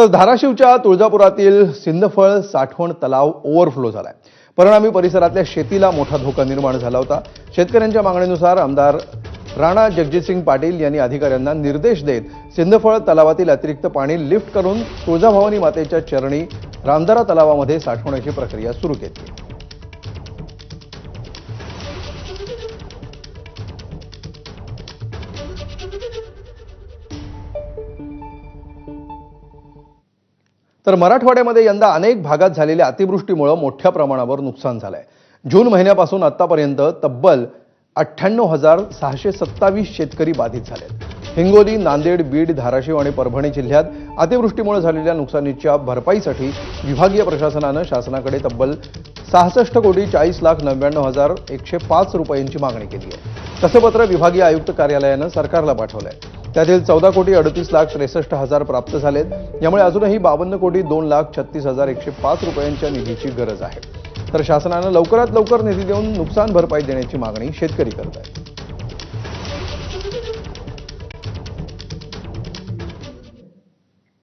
तर धाराशिवच्या तुळजापुरातील सिंदफळ साठवण तलाव ओव्हरफ्लो झालाय. परिणामी परिसरातल्या शेतीला मोठा धोका निर्माण झाला होता. शेतकऱ्यांच्या मागणीनुसार आमदार राणा जगजितसिंग पाटील यांनी अधिकाऱ्यांना निर्देश देत सिंदफळ तलावातील अतिरिक्त पाणी लिफ्ट करून तुळजाभवानी मातेच्या चरणी रामदारा तलावामध्ये साठवण्याची प्रक्रिया सुरू केली. तर मराठवाड्यामध्ये यंदा अनेक भागात झालेल्या अतिवृष्टीमुळे मोठ्या प्रमाणावर नुकसान झालं आहे जून महिन्यापासून आतापर्यंत तब्बल अठ्ठ्याण्णव हजार सहाशे सत्तावीस शेतकरी बाधित झाले हिंगोली नांदेड बीड धाराशिव आणि परभणी जिल्ह्यात अतिवृष्टीमुळे झालेल्या नुकसानीच्या भरपाईसाठी विभागीय प्रशासनानं शासनाकडे तब्बल सहासष्ट कोटी चाळीस लाख नव्याण्णव हजार एकशे पाच रुपयांची मागणी केली आहे. तसं पत्र विभागीय आयुक्त कार्यालयानं सरकारला पाठवलं आहे त्यातील चौदा कोटी अडतीस लाख त्रेसष्ट हजार प्राप्त झालेत. यामुळे अजूनही बावन्न कोटी दोन लाख छत्तीस हजार एकशे पाच रुपयांच्या निधीची गरज आहे. तर शासनानं लवकरात लवकर निधी देऊन नुकसान भरपाई देण्याची मागणी शेतकरी करत आहेत.